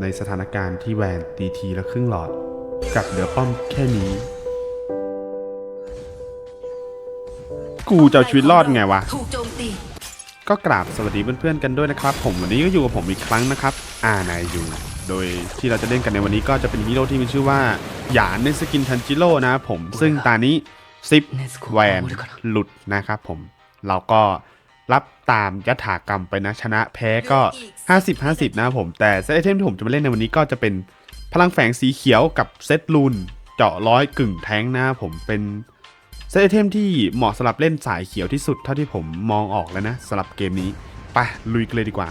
ในสถานการณ์ที่แวนตีทีละครึ่งหลอด กับเหลือป้อมแค่นี้ กูจะเอาชีวิตรอดไงวะ ถูกโจมตี ก็กราบสวัสดีเพื่อนๆกันด้วยนะครับ ผมวันนี้ก็อยู่กับผมอีกครั้งนะครับอานายยูโดยที่เราจะเล่นกันในวันนี้ก็จะเป็นฮีโร่ที่มีชื่อว่า หยานในสกินทันจิโร่นะครับผม ซึ่งตานี้ซิปแวนหลุดนะครับผมเราก็ รับตามยถากรรมไปนะชนะแพ้ก็ 50-50 นะครับผมแต่เซตไอเทมที่ผมจะมาเล่นในวันนี้ก็จะเป็นพลังแฝงสีเขียวกับเซตลูนเจาะร้อยกึ่งแท้งนะผมเป็นเซตไอเทมที่เหมาะสำหรับเล่นสายเขียวที่สุดเท่าที่ผมมองออกแล้วนะสำหรับเกมนี้ไปลุยกันเลยดีกว่า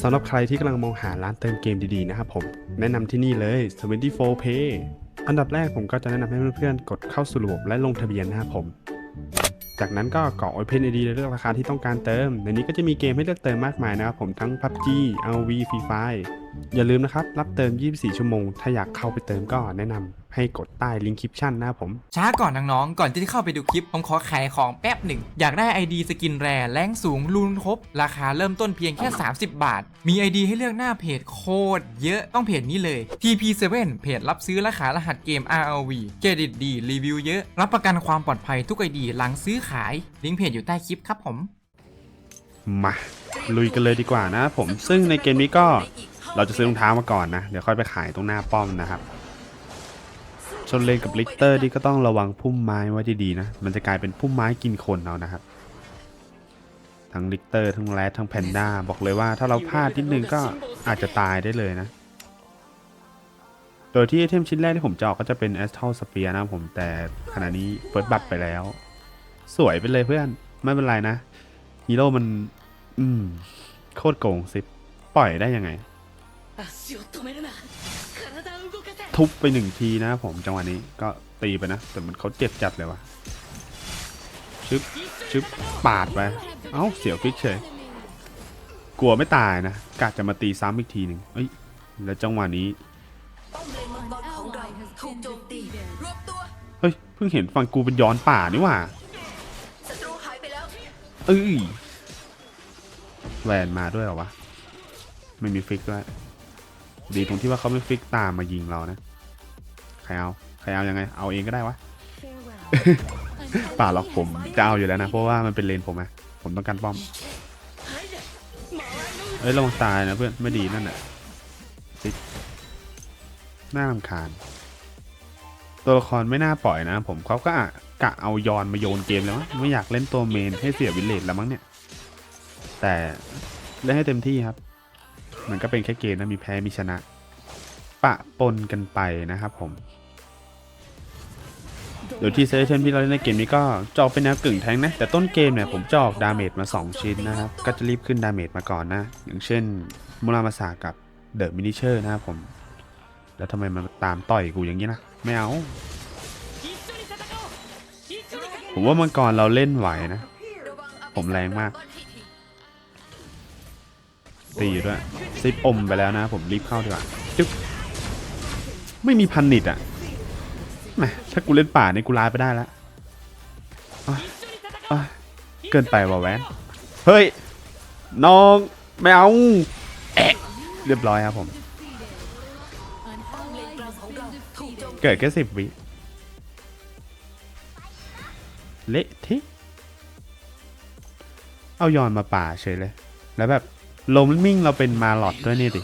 สำหรับใครที่กำลังมองหาร้านเติมเกมดีๆนะครับผมแนะนำที่นี่เลย 24 Pay อันดับแรกผมก็จะแนะนำให้เพื่อนๆกดเข้าสู่ระบบและลงทะเบียนนะครับผม จากนั้นก็กรอก Open ID และเลือกราคาที่ต้องการเติม ในนี้ก็จะมีเกมให้เลือกเติมมากมายนะครับผมทั้ง PUBG RV Free Fire อย่าลืมนะครับ รับเติม 24 ชั่วโมง ถ้าอยากเข้าไปเติมก็แนะนำให้กดใต้ลิงก์คลิปชั่นนะครับผม ช้าก่อนน้องๆ ก่อนที่จะเข้าไปดูคลิป ผมขอขายของแป๊บหนึ่ง อยากได้ ID สกินแรแรงสูงรูนครบ ราคาเริ่มต้นเพียงแค่ 30 บาท มี ID ให้เลือกหน้าเพจโคตรเยอะต้องเพจนี้เลย TP7 เพจรับซื้อและขายรหัสเกม RLV เครดิตดีรีวิวเยอะ รับประกันความปลอดภัยทุก ID หลังซื้อขาย ลิงก์เพจอยู่ใต้คลิปครับผม มา ลุยกันเลยดีกว่านะครับผม ซึ่งในเกมนี้ก็ เราจะซื้อรองเท้ามาก่อนนะ เดี๋ยวค่อยไปขายตรงหน้าป้อมนะครับชนเลนกับลิกเตอร์นี่ก็ต้องระวังพุ่มไม้ไว้ดีๆนะ มันจะกลายเป็นพุ่มไม้กินคนเอานะครับ ทั้งลิกเตอร์ทั้งแรดทั้งแพนด้าบอกเลยว่าถ้าเราพลาดนิดนึงก็อาจจะตายได้เลยนะ โดยที่ไอเทมชิ้นแรกที่ผมจะออกก็จะเป็นแอสทัลสเปียนะผมแต่ขณะนี้เฟิร์สบัตไปแล้ว สวยไปเลยเพื่อน ไม่เป็นไรนะฮีโร่มัน อืม โคตรโกงสิปล่อยได้ยังไง ทุบไปหนึ่งทีนะผมจังหวะนี้ก็ตีไปนะ แต่มันเขาเจ็บจัดเลยวะชึบชึบปาดไป เอ้าเสียวฟิกเฉยกลัวไม่ตายนะกะจะมาตีซ้ำอีกทีหนึ่งเอ้ยแล้วจังหวะนี้ป้อมเลนมังกรของเราถูกโจมตีรวบตัวเฮ้ยเพิ่งเห็นฝั่งกูเป็นย้อนป่านี่หว่าศัตรูหายไปแล้วเอ้ยแวนมาด้วยเหรอวะ ไม่มีฟิกด้วย ดีตรงที่ว่าเขาไม่ฟิกตามมายิงเรานะ ใครเอาใครเอายังไง เอาเองก็ได้วะ ป่าหรอกผมจะเอาอยู่แล้วนะ เพราะว่ามันเป็นเลนผมอะผมต้องการป้อม เอ้ยระวังตายนะเพื่อน ไม่ดีนั่นน่ะฟิกน่าลำคาญ ตัวละครไม่น่าปล่อยนะ ผมเขาก็อะกะเอายอนมาโยนเกมแล้วมั้งไม่อยากเล่นตัวเมนให้เสียวิลเลจแล้วมั้งเนี่ย แต่เล่นให้เต็มที่ครับ มันก็เป็นแค่เกมนะมีแพ้มีชนะ ปะปนกันไปนะครับผมโดยที่เซตเทมที่เราเล่นในเกมนี้ก็จอกเป็นแนวกึ่งแทงนะแต่ต้นเกมเนี่ยผมจอกดาเมจมา 2 ชิ้นนะครับก็จะรีบขึ้นดาเมจมาก่อนนะ อย่างเช่นมูรามาสากับเดอะมินิเชอร์นะครับผม แล้วทำไมมันตามต่อยกูอย่างนี้นะไม่เอา ผมว่ามังกรเราเล่นไหวนะ ผมแรงมาก ตีด้วยซิปอมไปแล้วนะ ผมรีบเข้าดีกว่าจึ๊บไม่มีพันนิดอะแหมถ้ากูเล่นป่านี่กูลาไปได้ล้วอ้ายอ้ายเกินไปว่ะแวนเฮ้ย น้องไม่เอาแอะเรียบร้อยครับผมเลนกลางของเราถูกโจมตีเกิดแค่สิบวิเละทิเอายอนมาป่าเฉยเลย แล้วแบบ ลมมิ่งเราเป็นมาลอดด้วยนี่ดิ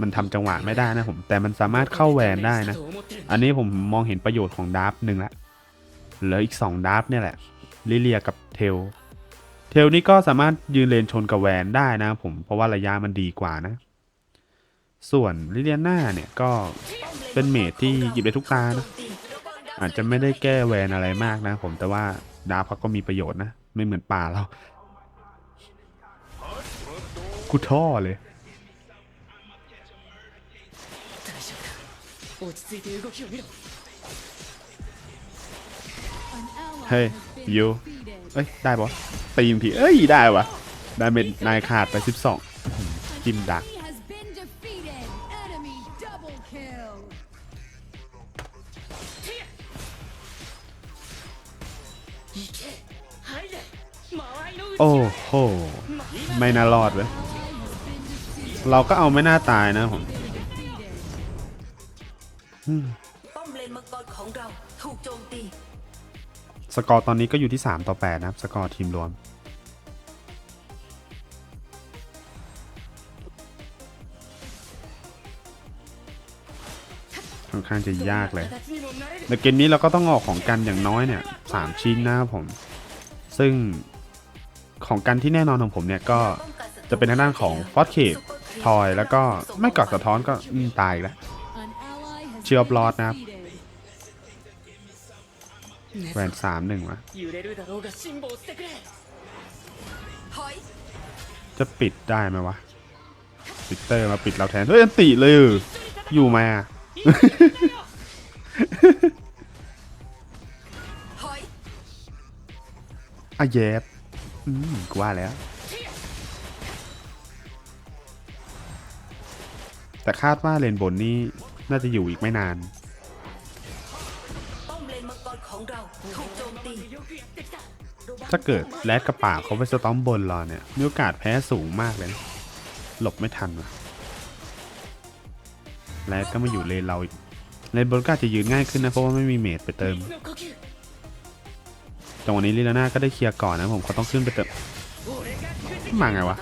มันทำจังหวะไม่ได้นะผม แต่มันสามารถเข้าแวนได้นะ อันนี้ผมมองเห็นประโยชน์ของดาร์ฟหนึ่งละ เหลืออีกสองดาร์ฟเนี่ยแหละ ลิเลียกับเทล เทลนี่ก็สามารถยืนเลนชนกับแวนได้นะผม เพราะว่าระยะมันดีกว่านะ ส่วนลิเลียนาเนี่ยก็เป็นเมจที่หยิบได้ทุกตานะ อาจจะไม่ได้แก้แวนอะไรมากนะ ผม แต่ว่าดาร์ฟเขาก็มีประโยชน์นะ ไม่เหมือนป่าเรา กูท่อเลยเฮ้ยยูเอ้ย ได้บอสตีมผีเอ้ย ได้วะดาเมจนายขาดไป 12จิ้มดักโอ้โห ไม่น่ารอดเลย เราก็เอาไม่น่าตายนะผมป้อมเลนมังกรของเราถูกโจมตี สกอร์ตอนนี้ก็อยู่ที่ 3 ต่อ 8 นะครับ สกอร์ทีมรวม ค่อนข้างจะยากเลยในเกมนี้เราก็ต้องออกของกันอย่างน้อยเนี่ยสามชิ้นนะครับผม ซึ่งของกันที่แน่นอนของผมเนี่ยก็ป้องกันศัตรูจะเป็นทางด้านของฟอสเคป ถอยแล้วก็ไม่กอดสะท้อนก็ตายแล้วเชียร์บลอดนะแหวนสามหนึ่งวะจะปิดได้ไหมวะปิดเตอร์มาปิดเราแทนเฮ้ยอันติเลยอยู่มาอะเย็บอืมกูว่าแล้ว แต่คาดว่าเลนบนนี่น่าจะอยู่อีกไม่นาน ถ้าเกิดแรดกระป่าเขาไปสตอมบนรอเนี่ยมีโอกาสแพ้สูงมากเลย หลบไม่ทันว่ะแรดก็มาอยู่เลนเราเลนบนก็จจะยืนง่ายขึ้นนะเพราะว่าไม่มีเมดไปเติมจังหวะนี้ลิลาน่าก็ได้เคลียร์ก่อนนะผมเขาต้องขึ้นไปเติมมาไงวะ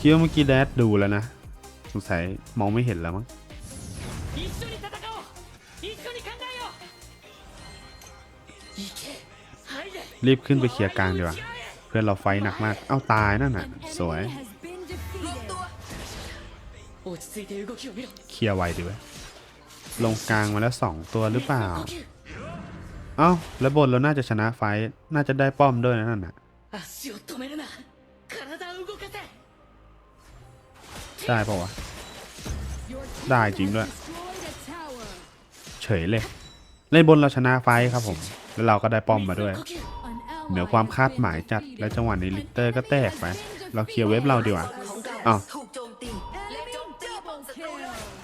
คิดว่าเมื่อกี้แดดดูแล้วนะ สงสัยมองไม่เห็นแล้วมั้งรีบขึ้นไปเคลียร์กลางดีกว่า เพื่อนเราไฟหนักมาก เอ้าตายนั่นน่ะ สวย เคลียร์ไวดีไหมลงกลางมาแล้วสองตัวหรือเปล่า เอ้า แล้วบนเราน่าจะชนะไฟ น่าจะได้ป้อมด้วยนะนั่นน่ะ ได้ปะวะ ได้จริงด้วย เฉยเลย เล่นบนเราชนะไฟครับผม แล้วเราก็ได้ป้อมมาด้วย เหนือความคาดหมายจัด และจังหวะนี้ลิเตอร์ก็แตกไป เราเคลียร์เว็บเราดีกว่าอ้า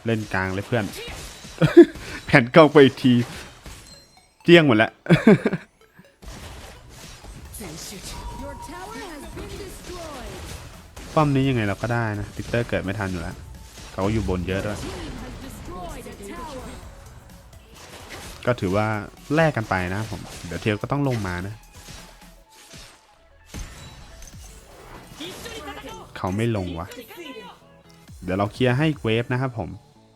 เล่นกลางเลยเพื่อน แผ่นเก้าไปที เจี้ยงหมดแล้ว ป้อมนี้ยังไงเราก็ได้นะลิกเตอร์เกิดไม่ทันอยู่แล้ว เขาก็อยู่บนเยอะด้วย Team has destroyed a tower. ก็ถือว่าแลกกันไปนะผม เดี๋ยวเทียวก็ต้องลงมานะ 一緒に戦おう เขาไม่ลงวะ เดี๋ยวเราเคลียร์ให้อีกเวฟนะครับผม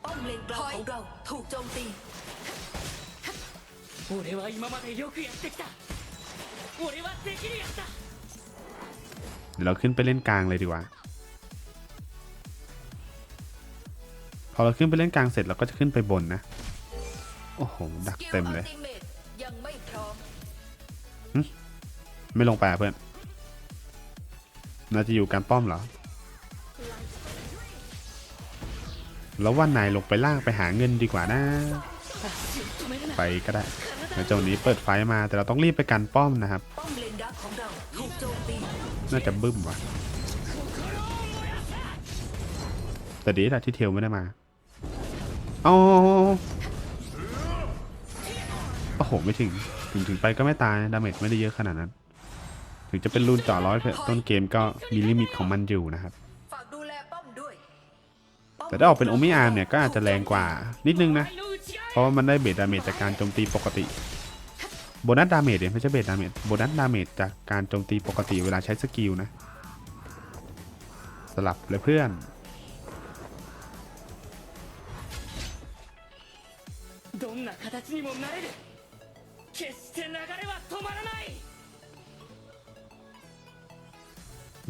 ป้อมเลนกลางของเราถูกโจมตี 俺は今までよくやってきた ดี๋ยวเราขึ้นไปเล่นกลางเลยดีกว่า พอเราขึ้นไปเล่นกลางเสร็จเราก็จะขึ้นไปบนนะ โอ้โห ดักเต็มเลย ไม่ลงไปเพื่อน น่าจะอยู่การป้อมเหรอ แล้วว่านายลงไปล่างไปหาเงินดีกว่านะ ไปก็ได้เจ้าหนี้เปิดไฟมาแต่เราต้องรีบไปกันป้อมนะครับ น่าจะบึ้มว่ะ แต่ดีแหละที่เทลไม่ได้มาเอาโอ้โห ไม่ถึง ถึงถึงไปก็ไม่ตายดาเมจไม่ได้เยอะขนาดนั้น ถึงจะเป็นรุ่นจ่อร้อยต้นเกมก็มีลิมิตของมันอยู่นะครับ แต่ถ้าออกเป็นโอมิอาร์มเนี่ยก็อาจจะแรงกว่านิดนึงนะ เพราะว่ามันได้เบสดาเมจจากการโจมตีปกติ โบนัสดาเมจเนี่ยไม่ใช่เบสดาเมจ โบนัสดาเมจจากการโจมตีปกติเวลาใช้สกิลนะ สลับเลยเพื่อน どんな形にもなれる決して流れは止まらない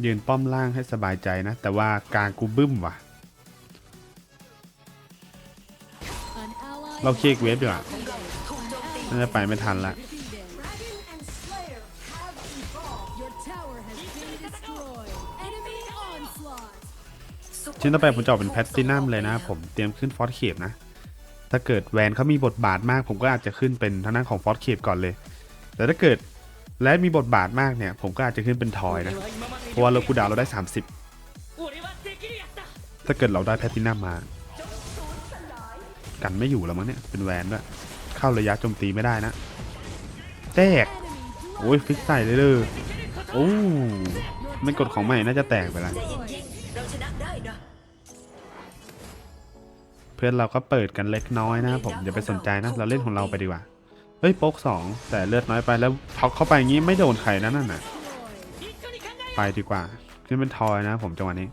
ยืนป้อมล่างให้สบายใจนะ แต่ว่ากลางกูบึ้มว่ะ An ally เราเคลียร์อีกเวฟดีกว่า ของเราถูกโจมตี น่าจะไปไม่ทันละ ชิ้นต่อไปผมจะออกเป็นแพตตินัมเลยนะ ผมเตรียมขึ้นฟอสเคปนะ ถ้าเกิดแวนเขามีบทบาทมาก ผมก็อาจจะขึ้นเป็นทางด้านของฟอสเคปก่อนเลย แต่ถ้าเกิดแรดมีบทบาทมากเนี่ย ผมก็อาจจะขึ้นเป็นทอยนะ เพราะว่าเราคูดาวเราได้ 30 ถ้าเกิดเราได้แพตตินัมมา กันไม่อยู่แล้วมั้งเนี่ย เป็นแวนด้วย เข้าระยะโจมตีไม่ได้นะแตกโอ้ยฟิกใส่เลยเลยโอ้ไม่กดของใหม่น่าจะแตกไปแล้ว เพื่อนเราก็เปิดกันเล็กน้อยนะผมอย่าไปสนใจนะเราเล่นของเราไปดีกว่าเฮ้ยโป๊กสองแต่เลือดน้อยไปแล้วท็อกเข้าไปงี้ไม่โดนใครนะนั่นน่ะไปดีกว่าขึ้นเป็นทอยนะผมจังหวะนี้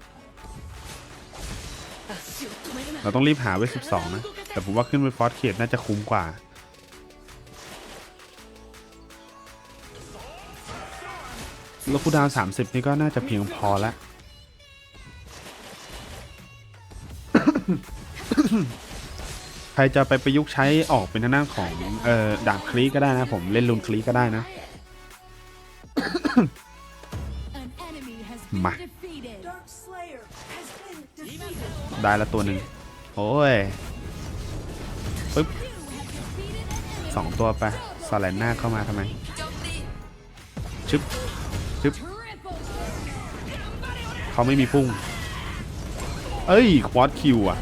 เราต้องรีบหาเวทสิบสองนะแต่ผมว่าขึ้นไปฟอสเขตน่าจะคุ้มกว่าแล้วคูดาวสามสิบนี่ก็น่าจะเพียงพอแล้ว ใครจะไปประยุกต์ใช้ออกเป็นทางด้านของเอ่อดาบคลีก็ได้นะผมเล่นลุนคลีก็ได้นะ An enemy has been Ma. defeated. Dark Slayer has been defeated ได้ละตัวหนึ่งโอ้ยปึ๊บ You have defeated an enemy. สองตัวไปซาเลนหน้าเข้ามาทำไมโจมตีชึบ ชึบ Triple เขาไม่มีพุ่ง เอ้ย ควอดคิวอะ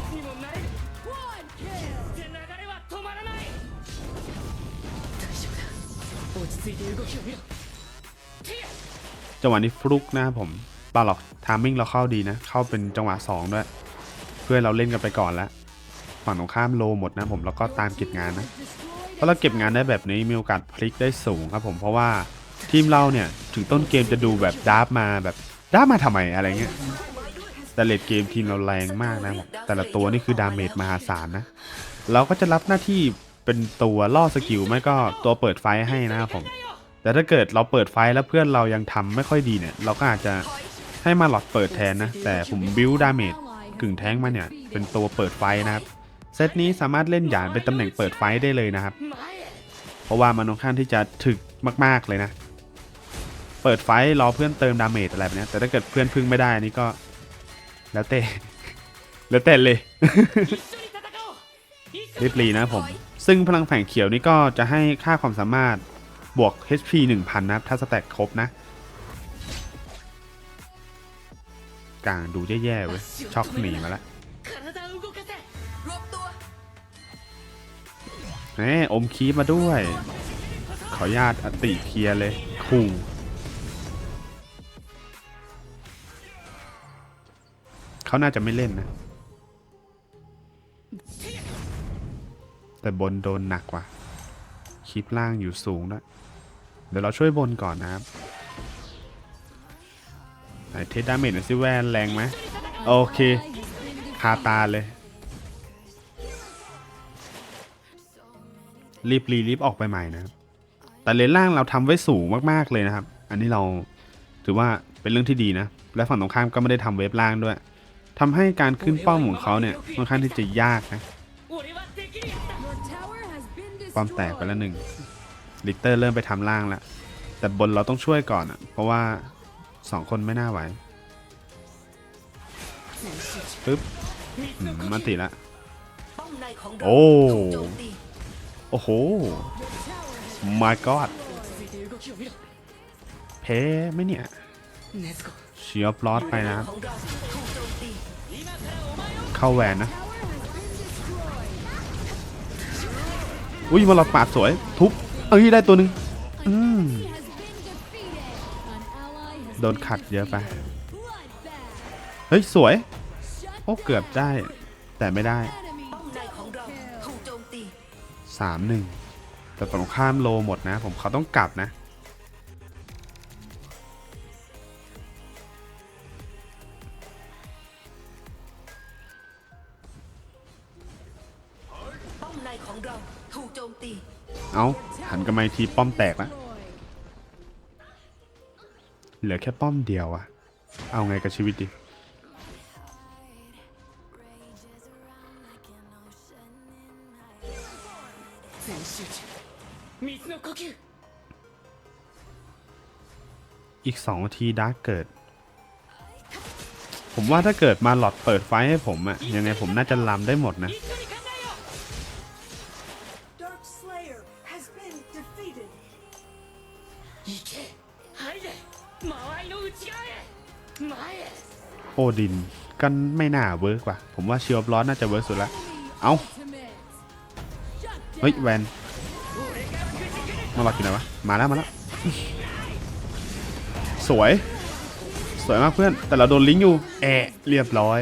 จังหวะนี้ฟลุกนะครับผมปาหรอกทามมิ่งเราเข้าดีนะ เข้าเป็นจังหวะ 2 ด้วย เพื่อเราเล่นกันไปก่อนแล้ว ฝั่งตรงข้ามโลหมดนะผมแล้วก็ตามเก็บงานนะถ้าเราเก็บงานได้แบบนี้มีโอกาสพลิกได้สูงครับผมเพราะว่าทีมเราเนี่ยถึงต้นเกมจะดูแบบดาร์ฟมาแบบดาร์ฟมาทำไมอะไรเงี้ยแต่เลดเกมทีมเราแรงมากนะแต่ละตัวนี่คือดาเมจมหาศาลนะ เราก็จะรับหน้าที่เป็นตัวล่อสกิลไม่ก็ตัวเปิดไฟให้นะครับผม แต่ถ้าเกิดเราเปิดไฟแล้วเพื่อนเรายังทำไม่ค่อยดีเนี่ย เราก็อาจจะให้มาหลอดเปิดแทนนะ แต่ผมบิวดาเมจกึ่งแท้งมาเนี่ย เป็นตัวเปิดไฟนะครับ เซตนี้สามารถเล่นหยานเป็นตำแหน่งเปิดไฟได้เลยนะครับ เพราะว่ามันค่อนข้างที่จะถึกมาก ๆเลยนะ เปิดไฟรอเพื่อนเติมดาเมจอะไรแบบนี้แต่ถ้าเกิดเพื่อนพึ่งไม่ได้นี่ก็ แล้วแต่แล้วแต่เลยรีบรีนะผม ซึ่งพลังแผงเขียวนี่ก็จะให้ค่าความสามารถ บวก HP 1000 นะถ้าสแต็กครบนะกลางดูแย่ๆเว้ยช็อกหนีมาแล้วนี่อมคีมาด้วย ขออนุญาตอติเคลียเลยคู่เขาน่าจะไม่เล่นนะ แต่บนโดนหนักกว่าคลิปล่างอยู่สูงด้ว ดี๋ยวเราช่วยบนก่อนนะครับไหนเทสดาเมจหน่อยสิแวนแรงไหมโอเคคาตาเลย รีบรีรีบออกไปใหม่นะครับแต่เลนล่างเราทำไว้สูงมากๆเลยนะครับ อันนี้เราถือว่าเป็นเรื่องที่ดีนะ และฝั่งตรงข้ามก็ไม่ได้ทำเวฟล่างด้วย ทำให้การขึ้นป้อมของเขาเนี่ยค่อนข้างที่จะยากนะ ป้อมแตกไปแล้วหนึ่ง ลิกเตอร์เริ่มไปทำล่างแล้วแต่บนเราต้องช่วยก่อนอะ เพราะว่าสองคนไม่น่าไหวปึ๊บมันติละโอ้โอ้โห my god เพ้ไม่เนี่ยเชียบลอดไปนะเข้าแหวนนะอุ้ยมาเราปาดสวย ทุบ เอ้ยได้ตัวหนึ่ง An Mm. enemy has been defeated. An ally has โดน been ขัดเยอะไป bloodbath. เฮ้ย สวย Shut โอ้ เกือบได้ แต่ไม่ได้ enemy ป้อมในของเราถูกโจมตีสามหนึ่งแต่ตรงข้ามโลหมดนะ ผมเขาต้องกลับนะป้อมในของเราถูกโจมตี เอาหันกันมาทีป้อมแตกนะเหลือแค่ป้อมเดียวอะเอาไงกับชีวิตดิอีกสองทีดาร์กเกิด ผมว่าถ้าเกิดมาหลอดเปิดไฟให้ผมอะยังไงผมน่าจะลำได้หมดนะ Dark Slayer has been defeated 行け入れ間合いの内側へ前へ โอดินก็ไม่น่าเวิร์กว่ะ ผมว่าเชียร์บลอสน่าจะเวิร์กสุดละ Enemy Ow. ultimate. Shut เฮ้ย down. แวน มาหลอดอยู่ไหนวะ มาแล้วมาแล้ว สวย ส สวยมากเพื่อน แต่เราโดนลิงก์อยู่ แอะเรียบร้อย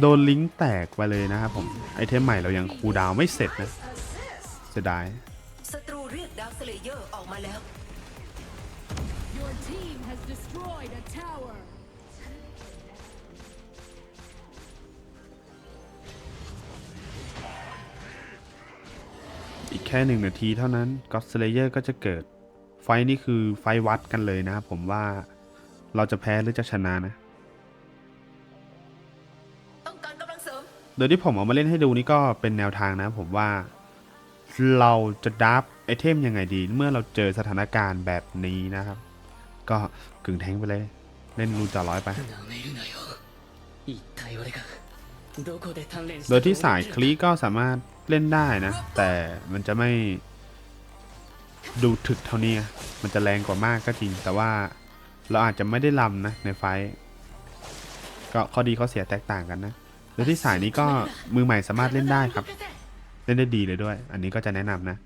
โดนลิงก์แตกไปเลยนะครับผม ไอเทมใหม่เรายังคูลดาวน์ไม่เสร็จนะเสียดายศัตรูเรียกดาวสเลเยอร์ออกมาแล้ว Your team has destroyed a tower. อีกแค่หนึ่งนาทีเท่านั้นก็ d สเลเยอร์ก็จะเกิด ไฟท์นี่คือไฟท์วัดกันเลยนะครับผมว่าเราจะแพ้หรือจะชนะนะ โดยที่ผมเอามาเล่นให้ดูนี่ก็เป็นแนวทางนะ ผมว่าเราจะดับไอเทมยังไงดี เมื่อเราเจอสถานการณ์แบบนี้นะครับ ก็กึ่งแทงไปเลย เล่นรูจ่อร้อยไป โดยที่สายคลีก็สามารถเล่นได้นะ แต่มันจะไม่ดูถึกเท่านี้ มันจะแรงกว่ามากก็จริง แต่ว่าเราอาจจะไม่ได้ลำนะในไฟก็ข้อดีข้อเสียแตกต่างกันนะ แล้วที่สายนี้ก็มือใหม่สามารถเล่นได้ครับ เล่นได้ดีเลยด้วย อันนี้ก็จะแนะนำนะ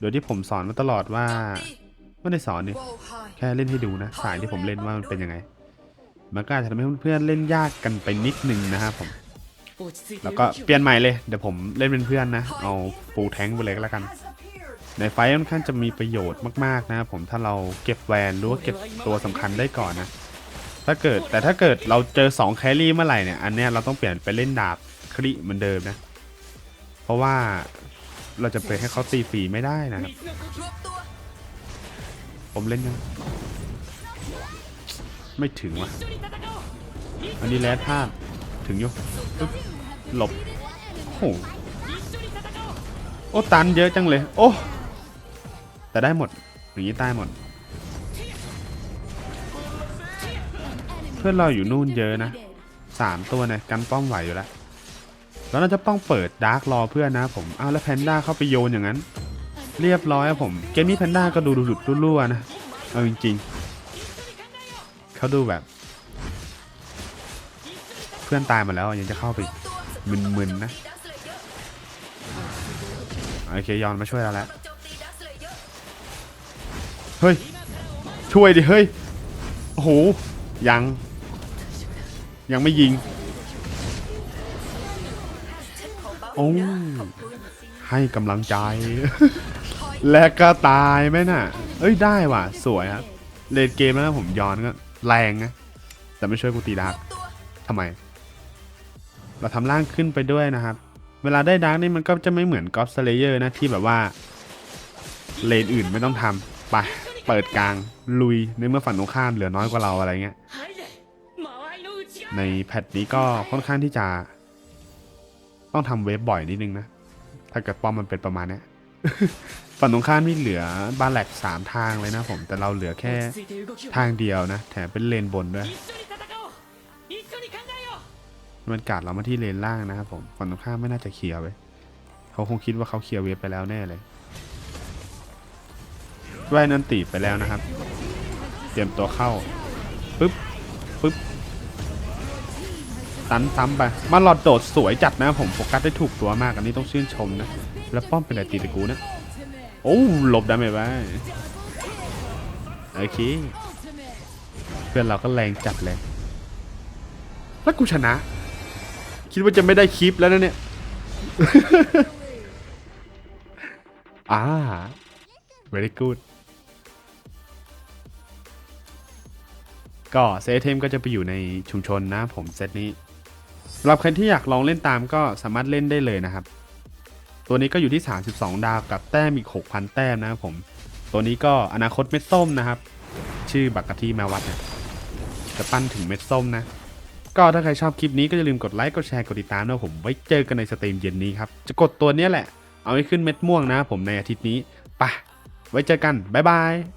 โดยที่ผมสอนมาตลอดว่าไม่ได้สอนนี่แค่เล่นให้ดูนะ สายที่ผมเล่นว่ามันเป็นยังไง มันก็าจจะทำให้เพื่อนเล่นยากกันไปนิดนึงนะครับผม แล้วก็เปลี่ยนใหม่เลย เดี๋ยวผมเล่นเป็นเพื่อนนะ เอาปูแทงไปเลยก็แล้วกัน ในไฟค่อนข้างจะมีประโยชน์มากๆนะครับผม ถ้าเราเก็บแวนหรือว่าเก็บตัวสำคัญได้ก่อนนะ ถ้าเกิดแต่ถ้าเกิดเราเจอสองแครี่เมื่อไหร่เนี่ยอันเนี้ยเราต้องเปลี่ยนไปเล่นดาบคริเหมือนเดิมนะ เพราะว่าเราจะไปให้เขาตีฟรีไม่ได้นะครับผมเล่นยังไม่ถึงวะอันนี้แรดพลาดถึงยุบหลบโอ้โอ้ตันเยอะจังเลย โอ้แต่ได้หมดอย่างนี้ได้หมด พื่อนเราอยู่นู่นเยอะนะสามตัวเนี่ยกันป้อมไหวอยู่แล้วแล้วเราจะป้องเปิดดาร์กรอเพื่อนนะผมอ้าวแล้วแพนด้าเข้าไปโยนอย่างนั้น เรียบร้อยอะผมเกมนี้แพนด้าก็ดูดุดรั่วๆนะเอาจริงๆเขาดูแบบ เพื่อนตายหมาแล้วยังจะเข้าไปมึนๆนะโอเคยอนมาช่วยเราแล้วเฮ้ยช่วยดิเฮ้ยโอ้โหยัง ยังไม่ยิงฉันขอเบาโอ้นะขอบคุณให้กำลังใจ และก็ตายไหมน่ะ เอ้ยได้ว่ะ สวยครับเลดเกมแล้วผมย้อนก็แรงนะ แต่ไม่ช่วยกูตีดาร์กตัวทำไม เราทำร่างขึ้นไปด้วยนะครับ เวลาได้ดาร์กนี่มันก็จะไม่เหมือนกอ d สเลเยอร์นะที่แบบว่าเลนอื่นไม่ต้องทำไปเปิดกลางลุยในเมื่อฝั่งตรงข้ามเหลือน้อยกว่าเราอะไรเงี้ย ในแพทนี้ก็ค่อนข้างที่จะ ต้องทำเวฟบ่อยนิดนึงนะ ถ้าเกิดป้อมมันเป็นประมาณนี้ฝั่งตรงข้ามมีเหลือบาแหลกสามทางเลยนะผม แต่เราเหลือแค่ทางเดียวนะ แถมเป็นเลนบนด้วยมันกาดเรามาที่เลนล่างนะครับผมฝั่งตรงข้ามไม่น่าจะเคลียร์ไว้เขาคงคิดว่าเขาเคลียร์เวฟไปแล้วแน่เลยแว่นนันตีไปแล้วนะครับ เตรียมตัวเข้าปึ๊บปึ๊บ ตันซ้ำไป มาหลอดโดดสวยจัดนะผมโฟกัสได้ถูกตัวมากอันนี้ต้องชื่นชมนะ แล้วป้อมเป็นอะไรตีตะกูนะ โอ้หลบได้ไหมวะโอเค เพื่อนเราก็แรงจัดเลย แล้วกูชนะ คิดว่าจะไม่ได้คลิปแล้วนะเนี่ย อ่า very good ก็เซตเทมก็จะไปอยู่ในชุมชนนะผมเซตนี้ำหรับใครที่อยากลองเล่นตามก็สามารถเล่นได้เลยนะครับ ตัวนี้ก็อยู่ที่ 32 ดาวกับแต้มอีก 6,000 แต้มนะครับผม ตัวนี้ก็อนาคตเม็ดส้มนะครับ ชื่อบักกะที่แมววัดนี่ยจะปั้นถึงเม็ดส้มนะ ก็ถ้าใครชอบคลิปนี้ก็อย่าลืมกดไลค์ กดแชร์ กดติดตามนะผม ไว้เจอกันในสตรีมเย็นนี้ครับ จะกดตัวนี้แหละ เอาให้ขึ้นเม็ดม่วงนะผมในอาทิตย์นี้ ไปะไว้เจอกัน บ๊ายบาย